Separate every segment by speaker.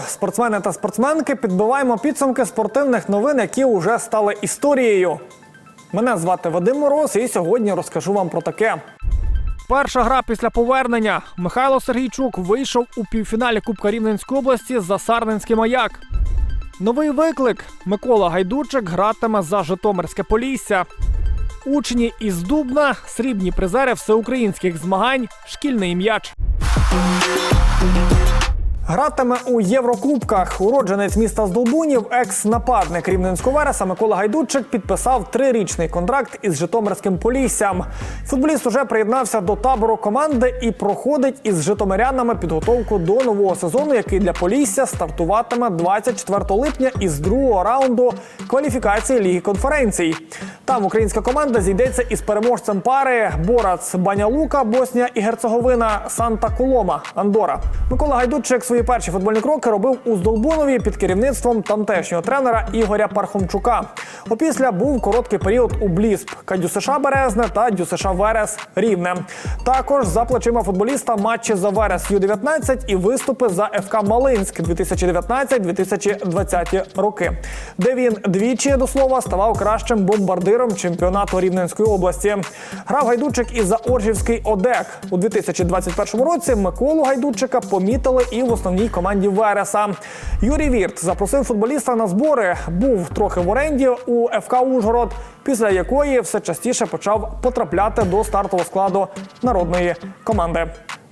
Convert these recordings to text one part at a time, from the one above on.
Speaker 1: Спортсмени та спортсменки. Підбиваємо підсумки спортивних новин, які вже стали історією. Мене звати Вадим Мороз, і сьогодні розкажу вам про таке. Перша гра після повернення. Михайло Сергійчук вийшов у півфіналі Кубка Рівненської області за Сарненський маяк. Новий виклик. Микола Гайдучик гратиме за Житомирське Полісся. Учні із Дубна, срібні призери всеукраїнських змагань, шкільний м'яч. Гратиме у Єврокубках. Уродженець міста Здолбунів, екс-нападник Рівненського Вереса Микола Гайдучик підписав трирічний контракт із Житомирським Поліссям. Футболіст уже приєднався до табору команди і проходить із житомирянами підготовку до нового сезону, який для Полісся стартуватиме 24 липня із другого раунду кваліфікації Ліги конференцій. Там українська команда зійдеться із переможцем пари Борац Банялука, Боснія і Герцеговина Санта Колома Андора. Микола Гайдучик свої перші футбольні кроки робив у Здолбунові під керівництвом тамтешнього тренера Ігоря Пархомчука. Опісля був короткий період у Блісп ДЮСШ Березне та ДЮСШ Верес Рівне. Також за плечима футболіста матчі за Верес Ю-19 і виступи за ФК Малинськ 2019-2020 роки, де він двічі до слова ставав кращим бомбардиром чемпіонату Рівненської області. Грав Гайдучик і за Оржівський ОДЕК у 2021 році. Миколу Гайдучика помітили і в основній команді Вереса. Юрій Вірт запросив футболіста на збори. Був трохи в оренді у ФК Ужгород, після якої все частіше почав потрапляти до стартового складу народної команди.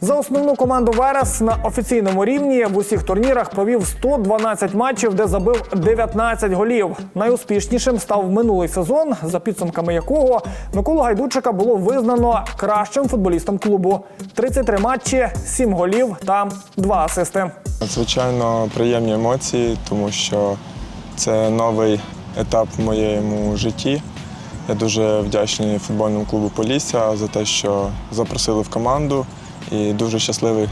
Speaker 1: За основну команду Верес на офіційному рівні в усіх турнірах провів 112 матчів, де забив 19 голів. Найуспішнішим став минулий сезон, за підсумками якого Миколу Гайдучика було визнано кращим футболістом клубу. 33 матчі, 7 голів та 2 асисти.
Speaker 2: Звичайно, приємні емоції, тому що це новий етап в моєму житті. Я дуже вдячний футбольному клубу Полісся за те, що запросили в команду, і дуже щасливий е,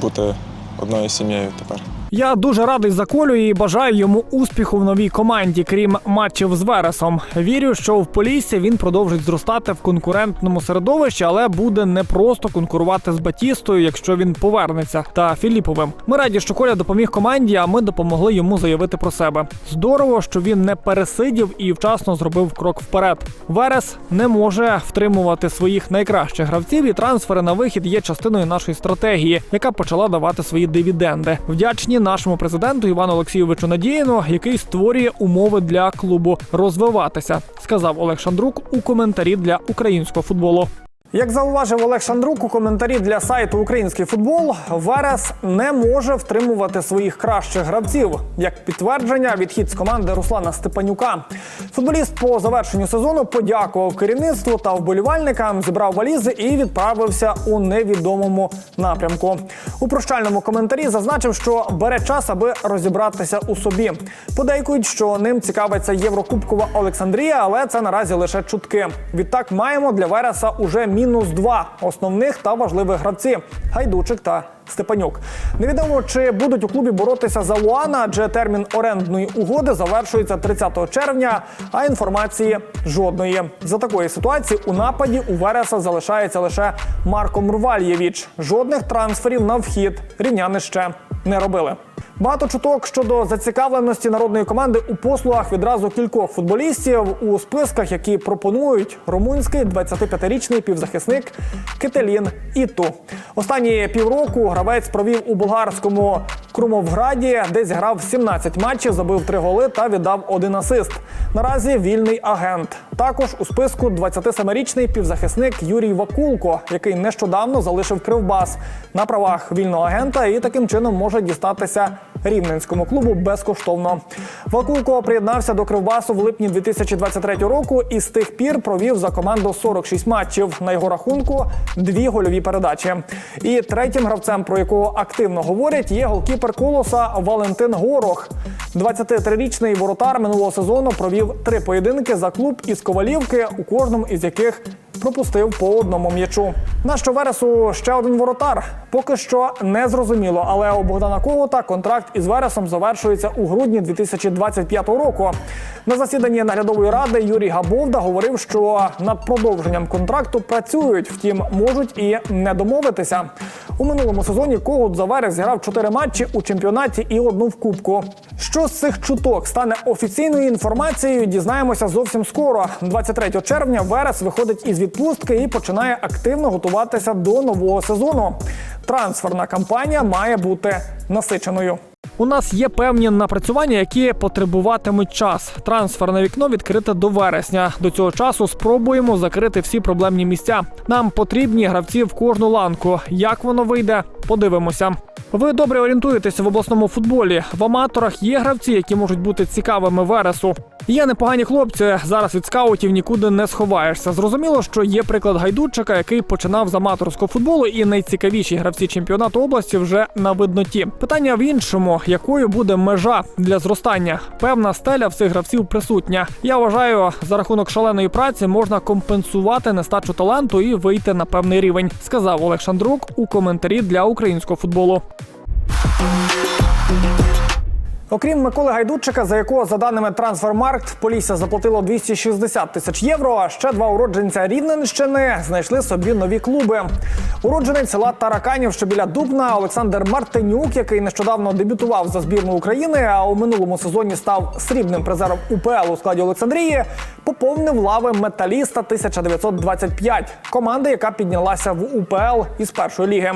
Speaker 2: бути одною сім'єю тепер.
Speaker 1: Я дуже радий за Колю і бажаю йому успіху в новій команді, крім матчів з Вересом. Вірю, що в Поліссі він продовжить зростати в конкурентному середовищі, але буде не просто конкурувати з Батістою, якщо він повернеться, та Філіповим. Ми раді, що Коля допоміг команді, а ми допомогли йому заявити про себе. Здорово, що він не пересидів і вчасно зробив крок вперед. Верес не може втримувати своїх найкращих гравців, і трансфери на вихід є частиною нашої стратегії, яка почала давати свої дивіденди. Вдячні нашому президенту Івану Олексійовичу Надіїну, який створює умови для клубу розвиватися, сказав Олег Шандрук у коментарі для українського футболу. Як зауважив Олег Шандрук у коментарі для сайту Український футбол, Верес не може втримувати своїх кращих гравців. Як підтвердження, відхід з команди Руслана Степанюка. Футболіст по завершенню сезону подякував керівництву та вболівальникам, зібрав валізи і відправився у невідомому напрямку. У прощальному коментарі зазначив, що бере час, аби розібратися у собі. Подейкують, що ним цікавиться Єврокубкова Олександрія, але це наразі лише чутки. Відтак маємо для Вереса уже мінус два основних та важливих гравці Гайдучик та Степанюк. Невідомо, чи будуть у клубі боротися за Луана, адже термін орендної угоди завершується 30 червня, а інформації жодної. За такої ситуації у нападі у Вереса залишається лише Марко Мрвальєвіч. Жодних трансферів на вхід рівняни ще не робили. Багато чуток щодо зацікавленості народної команди у послугах відразу кількох футболістів у списках, які пропонують румунський 25-річний півзахисник Кетелін Іту. Останні півроку гравець провів у болгарському Крумовграді, де зіграв 17 матчів, забив 3 голи та віддав один асист. Наразі вільний агент. Також у списку 27-річний півзахисник Юрій Вакулко, який нещодавно залишив Кривбас на правах вільного агента і таким чином може дістатися рівненському клубу безкоштовно. Вакулко приєднався до Кривбасу в липні 2023 року і з тих пір провів за команду 46 матчів. На його рахунку дві гольові передачі. І третім гравцем, про якого активно говорять, є голкіпер колоса Валентин Горох. 23-річний воротар минулого сезону провів три поєдинки за клуб із Ковалівки, у кожному із яких пропустив по одному м'ячу. На що Вересу ще один воротар. Поки що не зрозуміло, але у Богдана Когута контракт із Вересом завершується у грудні 2025 року. На засіданні наглядової ради Юрій Габовда говорив, що над продовженням контракту працюють, втім можуть і не домовитися. У минулому сезоні Когут за Верес зіграв чотири матчі у чемпіонаті і одну в кубку. Що з цих чуток стане офіційною інформацією, дізнаємося зовсім скоро. 23 червня Верес виходить із відпустки і починає активно готуватися до нового сезону. Трансферна кампанія має бути насиченою. У нас є певні напрацювання, які потребуватимуть час. Трансферне вікно відкрите до вересня. До цього часу спробуємо закрити всі проблемні місця. Нам потрібні гравці в кожну ланку. Як воно вийде, подивимося. Ви добре орієнтуєтеся в обласному футболі. В аматорах є гравці, які можуть бути цікавими вересу. Є непогані хлопці. Зараз від скаутів нікуди не сховаєшся. Зрозуміло, що є приклад гайдучика, який починав з аматорського футболу, і найцікавіші гравці чемпіонату області вже на видноті. Питання в іншому, якою буде межа для зростання. Певна стеля в цих гравців присутня. Я вважаю, за рахунок шаленої праці можна компенсувати нестачу таланту і вийти на певний рівень, сказав Олег Шандрук у коментарі для українського футболу. Окрім Миколи Гайдучика, за якого, за даними Трансфермаркт, Полісся заплатило 260 тисяч євро. а Ще два уродженця Рівненщини знайшли собі нові клуби. Уродженець села Тараканів, що біля Дубна, Олександр Мартинюк, який нещодавно дебютував за збірну України, а у минулому сезоні став срібним призером УПЛ у складі Олександрії, поповнив лави металіста 1925, команди, яка піднялася в УПЛ із першої ліги.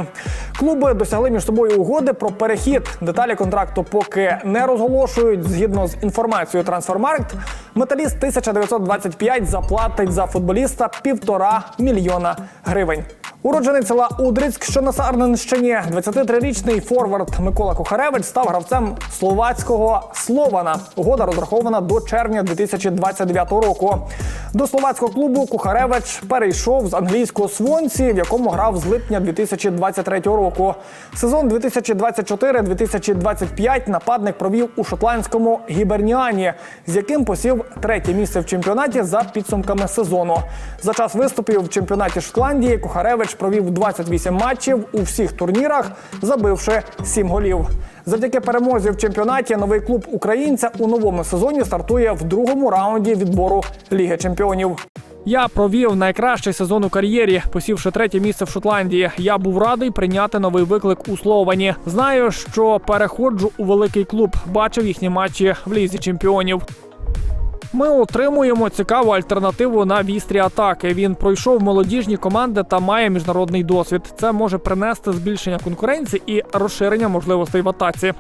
Speaker 1: Клуби досягли між собою угоди про перехід. Деталі контракту поки не розголошують. Згідно з інформацією Трансфермаркт, металіст 1925 заплатить за футболіста півтора мільйона гривень. Уроджений села Удрицьк, що на Сарненщині, 23-річний форвард Микола Кухаревич став гравцем словацького Слована. Угода розрахована до червня 2029 року. До словацького клубу Кухаревич перейшов з англійського Свонсі, в якому грав з липня 2023 року. Сезон 2024-2025 нападник провів у шотландському Гіберніані, з яким посів третє місце в чемпіонаті за підсумками сезону. За час виступів в чемпіонаті Шотландії Кухаревич провів 28 матчів у всіх турнірах, забивши 7 голів. Завдяки перемозі в чемпіонаті новий клуб українця у новому сезоні стартує в другому раунді відбору Ліги Чемпіонів. Я провів найкращий сезон у кар'єрі, посівши третє місце в Шотландії. Я був радий прийняти новий виклик у Словані. Знаю, що переходжу у великий клуб. Бачив їхні матчі в лізі чемпіонів. Ми отримуємо цікаву альтернативу на вістрі атаки. Він пройшов молодіжні команди та має міжнародний досвід. Це може принести збільшення конкуренції і розширення можливостей в атаці.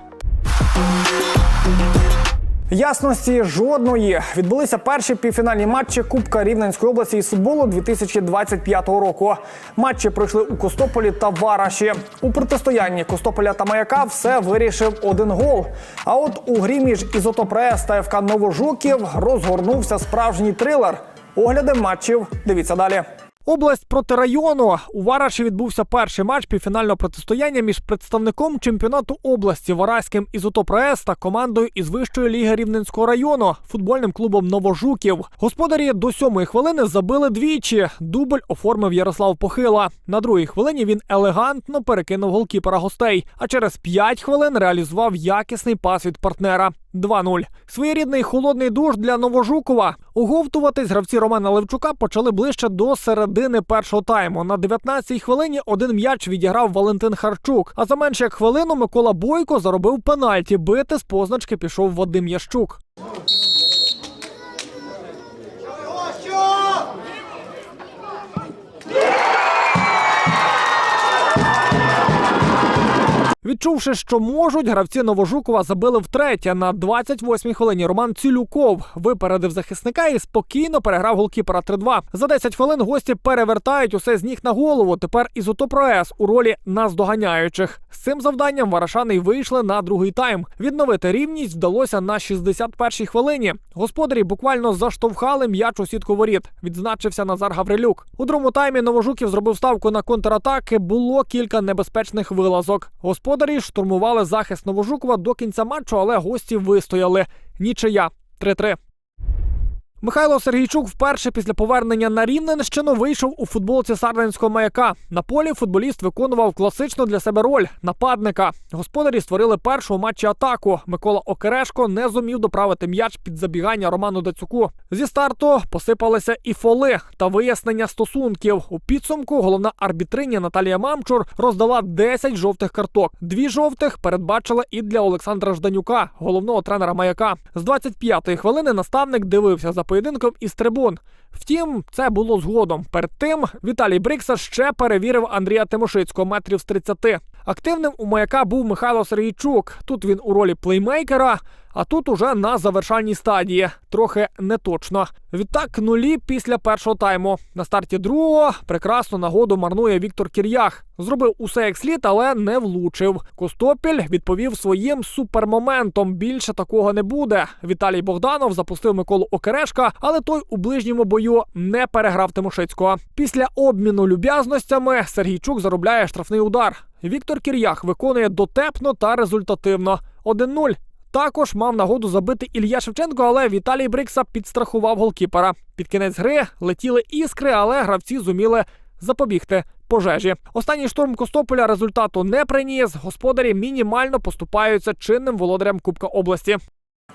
Speaker 1: Ясності жодної відбулися перші півфінальні матчі Кубка Рівненської області із футболу 2025 року. Матчі пройшли у Костополі та Вараші. У протистоянні Костополя та Маяка все вирішив один гол. А от у грі між Ізотопрес та ФК Новожуків розгорнувся справжній трилер. Огляди матчів. Дивіться далі. Область проти району у Вараші відбувся перший матч півфінального протистояння між представником чемпіонату області Вараським Ізотопрес та командою із вищої ліги Рівненського району футбольним клубом Новожуків. Господарі до сьомої хвилини забили двічі. Дубль оформив Ярослав Похила. На другій хвилині він елегантно перекинув голкіпера гостей. А через п'ять хвилин реалізував якісний пас від партнера. 2-0. Своєрідний холодний душ для Новожукова. Оговтуватись гравці Романа Левчука почали ближче до середини першого тайму. На 19-й хвилині один м'яч відіграв Валентин Харчук. А за менше як хвилину Микола Бойко заробив пенальті. Бити з позначки пішов Вадим Ящук. Відчувши, що можуть, гравці Новожукова забили втретє. На 28-й хвилині Роман Цілюков випередив захисника і спокійно переграв голкіпера 3-2. За 10 хвилин гості перевертають усе з ніг на голову. Тепер Ізотопроес у ролі наздоганяючих. З цим завданням варашани й вийшли на другий тайм. Відновити рівність вдалося на 61-й хвилині. Господарі буквально заштовхали м'яч у сітку воріт. Відзначився Назар Гаврилюк. У другому таймі Новожуків зробив ставку на контратаки. Було кілька небезпечних вилазок. Господарі штурмували захист Новожукова до кінця матчу, але гості вистояли. Нічия 3-3. Михайло Сергійчук вперше після повернення на Рівненщину вийшов у футболці Сарненського маяка. На полі футболіст виконував класичну для себе роль нападника. Господарі створили першу у матчі атаку. Микола Окерешко не зумів доправити м'яч під забігання Роману Дацюку. Зі старту посипалися і фоли та вияснення стосунків. У підсумку головна арбітриня Наталія Мамчур роздала 10 жовтих карток. Дві жовтих передбачила і для Олександра Жданюка, головного тренера маяка. З 25-ї хвилини наставник дивився за поєдинком із трибун. Втім, це було згодом. Перед тим Віталій Брикса ще перевірив Андрія Тимошицького метрів з 30. Активним у маяка був Михайло Сергійчук. Тут він у ролі плеймейкера, а тут уже на завершальній стадії. Трохи неточно. Відтак нулі після першого тайму. На старті другого прекрасну нагоду марнує Віктор Кір'ях. Зробив усе як слід, але не влучив. Костопіль відповів своїм супермоментом. Більше такого не буде. Віталій Богданов запустив Миколу Окерешка, але той у ближньому бою не переграв Тимошицького. Після обміну люб'язностями Сергійчук заробляє штрафний удар. Віктор Кір'ях виконує дотепно та результативно. 1-0. Також мав нагоду забити Ілья Шевченко, але Віталій Брикса підстрахував голкіпера. Під кінець гри летіли іскри, але гравці зуміли запобігти пожежі. Останній штурм Костополя результату не приніс. Господарі мінімально поступаються чинним володарям Кубка області.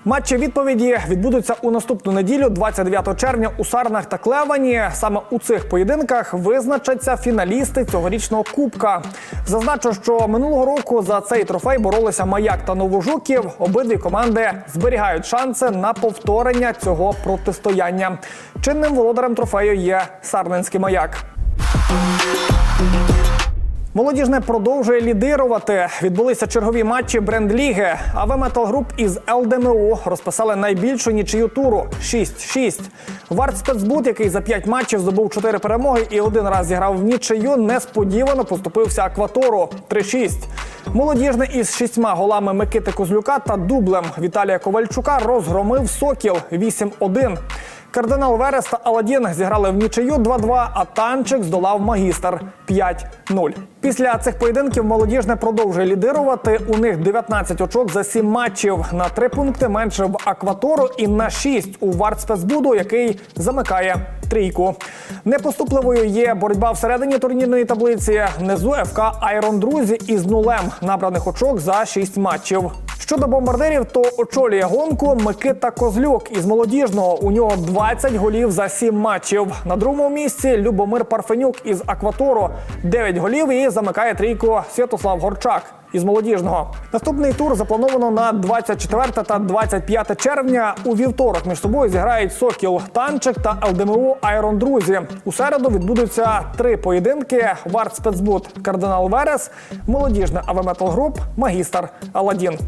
Speaker 1: Матчі відповіді відбудуться у наступну неділю, 29 червня, у Сарнах та Клевані. Саме у цих поєдинках визначаться фіналісти цьогорічного кубка. Зазначу, що минулого року за цей трофей боролися Маяк та Новожуків. Обидві команди зберігають шанси на повторення цього протистояння. Чинним володарем трофею є Сарненський маяк. Молодіжне продовжує лідирувати. Відбулися чергові матчі бренд-ліги. АВ Метал Груп із ЛДМУ розписали найбільшу нічию туру 6-6. Варт Спецбут, який за 5 матчів здобув 4 перемоги і один раз зіграв в нічию, несподівано поступився акватору 3-6. Молодіжне із шістьма голами Микити Козлюка та дублем Віталія Ковальчука розгромив Сокіл 8-1. Кардинал Верес та Аладдін зіграли в нічию 2-2, а танчик здолав магістр 5-0. Після цих поєдинків молодіжне продовжує лідирувати. У них 19 очок за 7 матчів. На 3 пункти менше в акватору і на 6 у Вартспецбуду, який замикає трійку. Непоступливою є боротьба всередині турнірної таблиці. Внизу ФК Айрон Друзі із нулем набраних очок за 6 матчів. Щодо бомбардирів, то очолює гонку Микита Козлюк із молодіжного. У нього 20 голів за 7 матчів. На другому місці Любомир Парфенюк із Акватору 9 голів і замикає трійку Святослав Горчак. Із молодіжного наступний тур заплановано на 24 та 25 червня. У вівторок між собою зіграють Сокіл Танчик та ЛДМУ Айрон Друзі. У середу відбудуться три поєдинки: Варт Спецбут, Кардинал Верес, молодіжне АВ Метал Груп, Магістр Аладдін.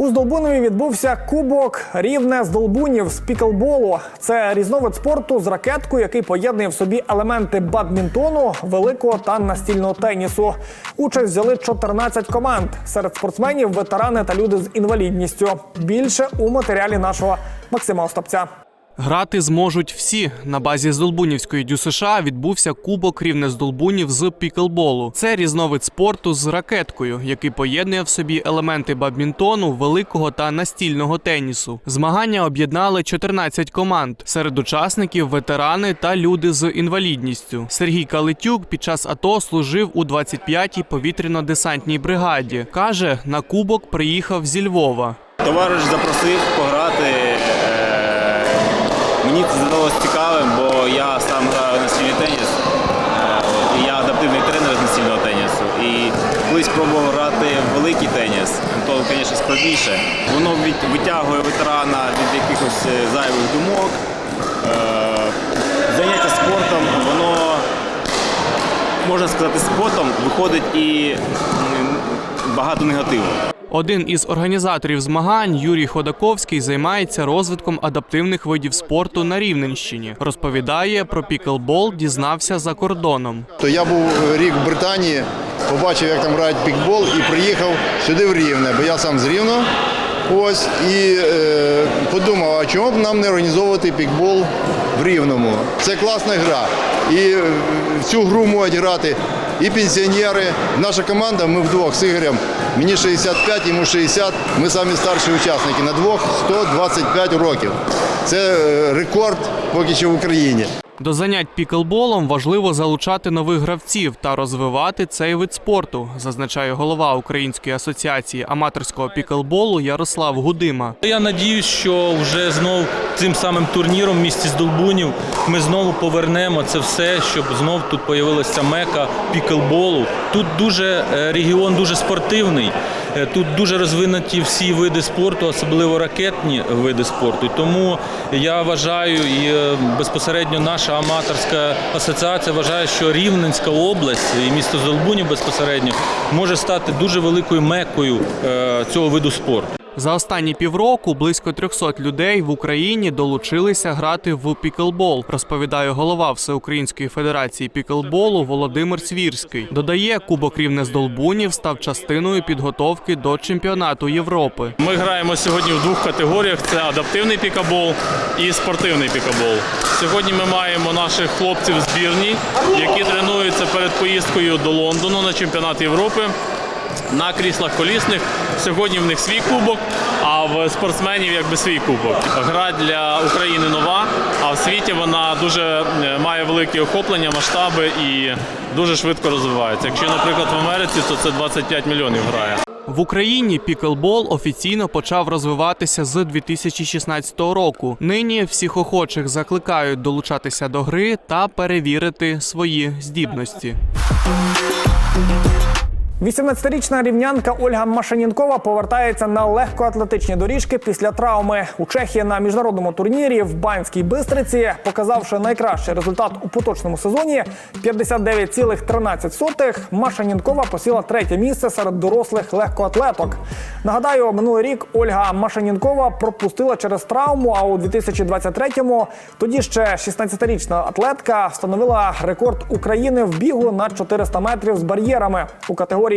Speaker 1: У Здолбунові відбувся кубок рівне здолбунів з піклболу. Це різновид спорту з ракеткою, який поєднує в собі елементи бадмінтону, великого та настільного тенісу. Участь взяли 14 команд. Серед спортсменів ветерани та люди з інвалідністю. Більше у матеріалі нашого Максима Остапця.
Speaker 3: Грати зможуть всі. На базі Здолбунівської ДЮСШ відбувся кубок рівне здолбунів з піклболу. Це різновид спорту з ракеткою, який поєднує в собі елементи бадмінтону, великого та настільного тенісу. Змагання об'єднали 14 команд. Серед учасників ветерани та люди з інвалідністю. Сергій Калитюк під час АТО служив у 25-й повітряно-десантній бригаді. каже, на кубок приїхав зі Львова.
Speaker 4: Товариш запросив пограти. Мені це здалося цікавим, бо я сам граю настільний теніс. Е, і Я адаптивний тренер з настільного тенісу. І колись пробував грати в великий теніс, то, звісно, складніше. Воно витягує ветерана від якихось е, зайвих думок. Е, Заняття спортом, воно можна сказати, спортом виходить і багато негативу.
Speaker 3: Один із організаторів змагань Юрій Ходаковський займається розвитком адаптивних видів спорту на Рівненщині. Розповідає про піклбол, дізнався за кордоном.
Speaker 5: То я був рік в Британії, побачив, як там грають пікбол, і приїхав сюди в Рівне, бо я сам з Рівного. Ось і е, подумав, а чому б нам не організовувати пікбол в Рівному? Це класна гра. І в цю гру можуть грати і пенсіонери. Наша команда, ми вдвох з Ігорем. Мені 65, йому 60. Ми самі старші учасники. На двох 125 років. Це е, рекорд поки що в Україні.
Speaker 3: До занять піклболом важливо залучати нових гравців та розвивати цей вид спорту, зазначає голова Української асоціації аматорського піклболу Ярослав Гудима.
Speaker 6: Я надіюсь, що вже знов цим самим турніром в місті Здолбунів ми знову повернемо це все, щоб знов тут появилася мека піклболу. Тут дуже е, регіон дуже спортивний. Е, Тут дуже розвинуті всі види спорту, особливо ракетні види спорту. Тому я вважаю, і е, безпосередньо наша аматорська асоціація вважає, що Рівненська область і місто Золбунів безпосередньо може стати дуже великою мекою е, цього виду спорту.
Speaker 3: За останні півроку близько 300 людей в Україні долучилися грати в піклбол, розповідає голова Всеукраїнської федерації піклболу Володимир Свірський. Додає, Кубок Рівне з став частиною підготовки до чемпіонату Європи.
Speaker 7: Ми граємо сьогодні в двох категоріях: це адаптивний пікабол і спортивний пікабол. Сьогодні ми маємо наших хлопців збірні, які тренуються перед поїздкою до Лондону на чемпіонат Європи. На кріслах колісних сьогодні в них свій кубок, а в спортсменів якби свій кубок. Гра для України нова, а в світі вона дуже е, має великі охоплення, масштаби і дуже швидко розвивається. Якщо, наприклад, в Америці, то це 25 мільйонів грає.
Speaker 3: В Україні піклбол офіційно почав розвиватися з 2016 року. Нині всіх охочих закликають долучатися до гри та перевірити свої здібності.
Speaker 1: 18-річна рівнянка Ольга Машанінкова повертається на легкоатлетичні доріжки після травми у Чехії на міжнародному турнірі в Банській Бистриці, показавши найкращий результат у поточному сезоні 59,13, Машанінкова посіла третє місце серед дорослих легкоатлеток. Нагадаю, минулий рік Ольга Машанінкова пропустила через травму. А у 2023-му тоді ще 16-річна атлетка встановила рекорд України в бігу на 400 метрів з бар'єрами у категорії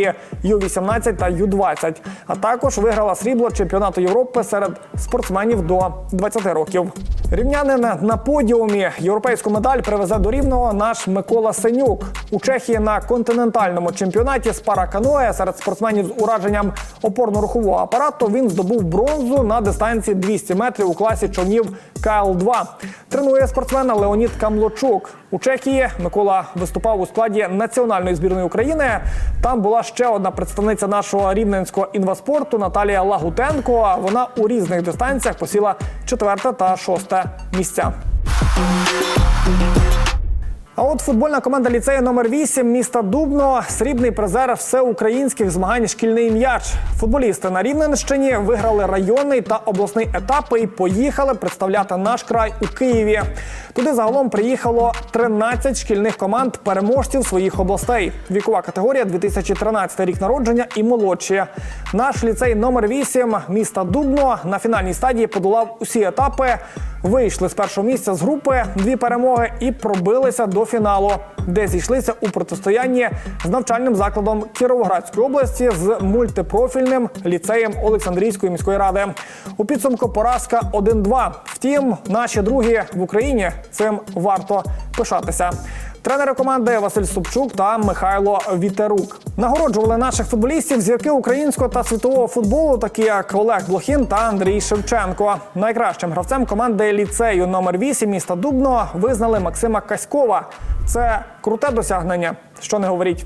Speaker 1: Ю-18 та Ю-20, а також виграла срібло чемпіонату Європи серед спортсменів до 20 років. Рівнянин на подіумі європейську медаль привезе до рівного наш Микола Сенюк у Чехії на континентальному чемпіонаті з параканоє серед спортсменів з ураженням опорно-рухового апарату. Він здобув бронзу на дистанції 200 метрів у класі човнів КЛ-2. Тренує спортсмена Леонід Камлочук. У Чехії Микола виступав у складі національної збірної України. Там була ще одна представниця нашого рівненського інваспорту Наталія Лагутенко. Вона у різних дистанціях посіла четверте та шосте місця. А от футбольна команда ліцею номер 8 міста Дубно срібний призер всеукраїнських змагань шкільний м'яч. Футболісти на Рівненщині виграли районний та обласний етапи і поїхали представляти наш край у Києві. Туди загалом приїхало 13 шкільних команд переможців своїх областей. Вікова категорія 2013 рік народження і молодші. Наш ліцей номер 8 міста Дубно на фінальній стадії подолав усі етапи. Вийшли з першого місця з групи дві перемоги і пробилися до фіналу, де зійшлися у протистоянні з навчальним закладом Кіровоградської області з мультипрофільним ліцеєм Олександрійської міської ради. У підсумку поразка 1-2. Втім, наші другі в Україні цим варто пишатися. Тренери команди Василь Собчук та Михайло Вітерук нагороджували наших футболістів зірки українського та світового футболу, такі як Олег Блохін та Андрій Шевченко. Найкращим гравцем команди ліцею номер 8 міста Дубно визнали Максима Каськова. Це круте досягнення, що не говоріть.